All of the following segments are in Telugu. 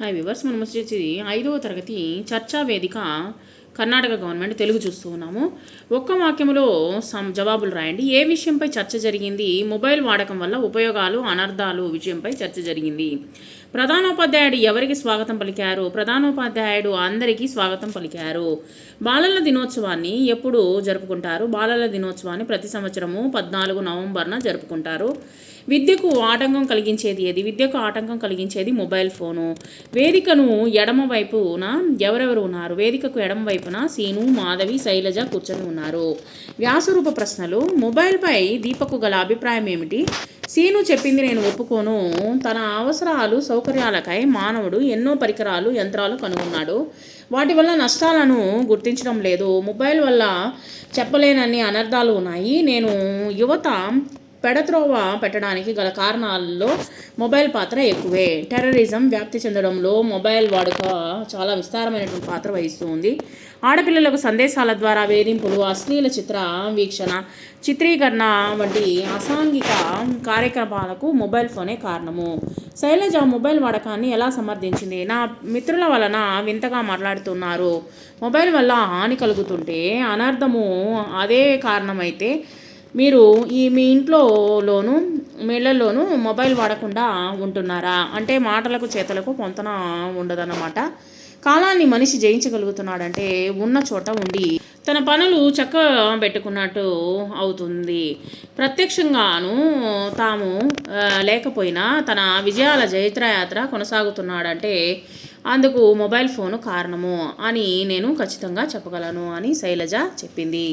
హాయ్ వివర్స్ మనం వచ్చేసి ఐదవ తరగతి చర్చా వేదిక కర్ణాటక గవర్నమెంట్ తెలుగు చూస్తూ ఉన్నాము. ఒక్క వాక్యములో సమ్ జవాబులు రాయండి. ఏ విషయంపై చర్చ జరిగింది? మొబైల్ వాడకం వల్ల ఉపయోగాలు అనర్థాలు విషయంపై చర్చ జరిగింది. ప్రధానోపాధ్యాయుడు ఎవరికి స్వాగతం పలికారు? ప్రధానోపాధ్యాయుడు అందరికీ స్వాగతం పలికారు. బాలల దినోత్సవాన్ని ఎప్పుడు జరుపుకుంటారు? బాలల దినోత్సవాన్ని ప్రతి సంవత్సరము పద్నాలుగు నవంబర్న జరుపుకుంటారు. విద్యకు ఆటంకం కలిగించేది ఏది? విద్యకు ఆటంకం కలిగించేది మొబైల్ ఫోను. వేదికను ఎడమ వైపున ఎవరెవరు ఉన్నారు? వేదికకు ఎడమ వైపున సీను మాధవి శైలజ కూర్చొని ఉన్నారు. వ్యాసరూప ప్రశ్నలు. మొబైల్పై దీపకు గల అభిప్రాయం ఏమిటి? సీను చెప్పింది నేను ఒప్పుకోను. తన అవసరాలు సౌకర్యాలకై మానవుడు ఎన్నో పరికరాలు యంత్రాలు కనుగొన్నాడు. వాటి వల్ల నష్టాలను గుర్తించడం లేదు. మొబైల్ వల్ల చెప్పలేనన్ని అనర్థాలు ఉన్నాయి. నేను యువత పెడత్రోవ పెట్టడానికి గల కారణాల్లో మొబైల్ పాత్ర ఎక్కువే. టెర్రరిజం వ్యాప్తి చెందడంలో మొబైల్ వాడుక చాలా విస్తారమైనటువంటి పాత్ర వహిస్తుంది. ఆడపిల్లలకు సందేశాల ద్వారా వేధింపులు అశ్లీల చిత్ర వీక్షణ చిత్రీకరణ వంటి అసాంఘిక కార్యక్రమాలకు మొబైల్ ఫోనే కారణము. శైలజ మొబైల్ వాడకాన్ని ఎలా సమర్థించింది? నా మిత్రుల వలన వింతగా మాట్లాడుతున్నారు. మొబైల్ వల్ల హాని కలుగుతుంటే అనర్థము అదే కారణమైతే మీరు ఈ మీ ఇంట్లోనూ మీళ్ళలోనూ మొబైల్ వాడకుండా ఉంటున్నారా? అంటే మాటలకు చేతలకు పొంతన ఉండదన్నమాట. కాలాన్ని మనిషి జయించగలుగుతున్నాడంటే ఉన్న చోట ఉండి తన పనులు చక్క పెట్టుకున్నట్టు అవుతుంది. ప్రత్యక్షంగాను తాము లేకపోయినా తన విజయాల జైత్రయాత్ర కొనసాగుతున్నాడంటే అందుకు మొబైల్ ఫోను కారణము అని నేను ఖచ్చితంగా చెప్పగలను అని శైలజ చెప్పింది.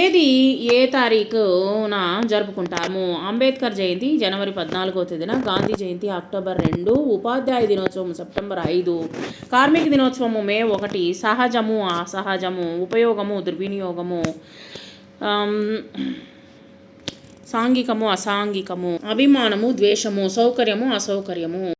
ఏది ఏ తారీఖున జరుపుకుంటాము? అంబేద్కర్ జయంతి జనవరి పద్నాలుగో తేదీన గాంధీ జయంతి అక్టోబర్ రెండు ఉపాధ్యాయ దినోత్సవం సెప్టెంబర్ ఐదు కార్మిక దినోత్సవము మే ఒకటి సహజము అసహజము ఉపయోగము దుర్వినియోగము సాంఘికము అసాంఘికము అభిమానము ద్వేషము సౌకర్యము అసౌకర్యము.